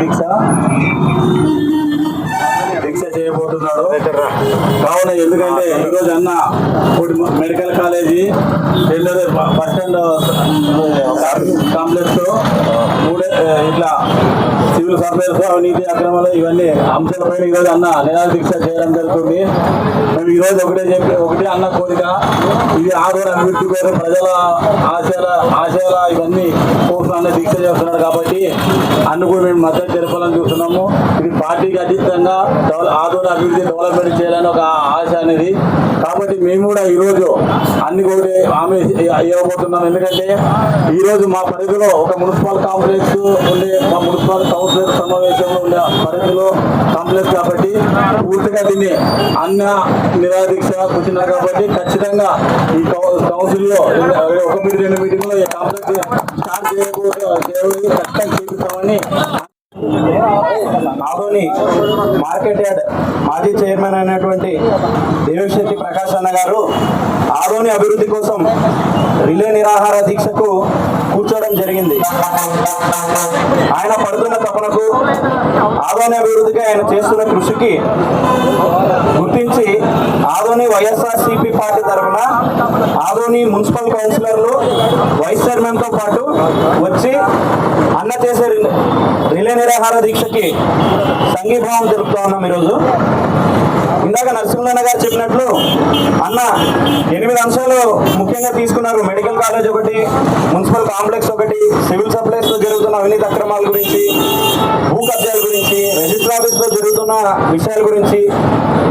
దీక్ష. దీక్ష చేయబోతున్నాడు. కావున ఎందుకంటే ఈరోజు అన్న ఇప్పుడు మెడికల్ కాలేజీ రెండోది బ- బస్ స్టాండ్ కాంప్లెక్స్ మూడే సివిల్ సప్లైస్ అవినీతి అక్రమాలు ఇవన్నీ అంశాలపైన ఈరోజు అన్న నిరాల దీక్ష చేయడం జరుగుతుంది. మేము ఈరోజు ఒకటే చెప్పి ఒకటే అన్న కోరిక. ఇది ఆరు అభివృద్ధి కోసం ప్రజల ఆశయాల ఆశయాల ఇవన్నీ కోసం అన్న దీక్ష చేస్తున్నాడు కాబట్టి అన్ని కూడా మేము మద్దతు తెలపాలని చూస్తున్నాము. ఇది పార్టీకి అతీతంగా డెవలప్ అభివృద్ధి డెవలప్మెంట్ చేయాలని ఒక ఆశ అనేది. కాబట్టి మేము కూడా ఈరోజు అన్ని కూడా ఆమె ఇవ్వబోతున్నాం. ఎందుకంటే ఈరోజు మా పరిధిలో ఒక మున్సిపల్ కాంప్లెక్స్ ఉండే మా మున్సిపల్ కౌన్సిలర్ సమావేశంలో ఉండే పరిధిలో కాంప్లెక్స్ కాబట్టి పూర్తిగా దీన్ని అన్న నిరాదీక్ష కూర్చున్నారు కాబట్టి ఖచ్చితంగా ఈ కౌన్సిల్లో ఒక మీటింగ్ రెండు మీటింగ్లో ఈ కాంప్లెక్స్ స్టార్ట్ చేయకూడదు ఖచ్చితంగా చేపిస్తామని ఆదోని మార్కెట్ యార్డ్ మాజీ చైర్మన్ అయినటువంటి దేవశెట్టి ప్రకాష్ అన్న గారు ఆదోని అభివృద్ధి కోసం రిలే నిరాహార దీక్షకు కూర్చోవడం జరిగింది. ఆయన పడుతున్న తపనకు ఆదోని అభివృద్ధికి ఆయన చేస్తున్న కృషికి గుర్తించి ఆదోని వైఎస్ఆర్సీపీ పార్టీ తరఫున ఆదోని మున్సిపల్ కౌన్సిలర్లు వైస్ చైర్మన్తో పాటు వచ్చి అన్న చేసే రిలే- నిరాహార దీక్షకి సంఘీభావం తెలుపుతా ఉన్నాం ఈరోజు. ఇందాక నరసింహన్న గారు చెప్పినట్లు అన్న ఎనిమిది అంశాలు ముఖ్యంగా తీసుకున్నారు. మెడికల్ కాలేజ్ ఒకటి మున్సిపల్ కాంప్లెక్స్ ఒకటి సివిల్ సప్లైస్లో జరుగుతున్న అవినీతి అక్రమాల గురించి భూ కబ్జాల గురించి ఉన్న విషయాల గురించి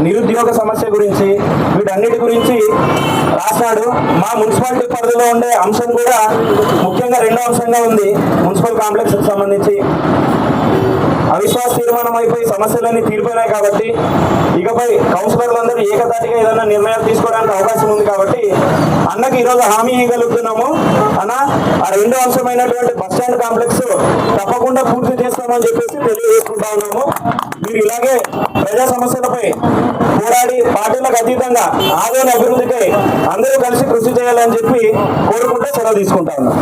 నిరుద్యోగ సమస్య గురించి వీటన్నిటి గురించి రాశాడు మా మున్సిపాలిటీ పరిధిలో ఉండే అంశం కూడా ముఖ్యంగా రెండో అంశంగా ఉంది. మున్సిపల్ కాంప్లెక్స్కి సంబంధించి. అవిశ్వాస తీర్మానం అయిపోయి సమస్యలన్నీ తీరిపోయినాయి కాబట్టి ఇకపై కౌన్సిలర్లందరూ ఏకతాటిగా ఏదైనా నిర్ణయాలు తీసుకోవడానికి అవకాశం ఉంది కాబట్టి అన్నకి ఈరోజు హామీ ఇవ్వగలుగుతున్నాము. అన్న ఆ రెండో అంశమైనటువంటి బస్ స్టాండ్ కాంప్లెక్స్ తప్పకుండా పూర్తి చేస్తామని చెప్పేసి తెలియజేసుకుంటా ఉన్నాము. మీరు ఇలాగే ప్రజా సమస్యలపై పోరాడి పార్టీలకు అతీతంగా ఆదాయ అభివృద్ధికై అందరూ కలిసి కృషి చేయాలని చెప్పి కోరుకుంటే సెలవు తీసుకుంటా ఉన్నాం.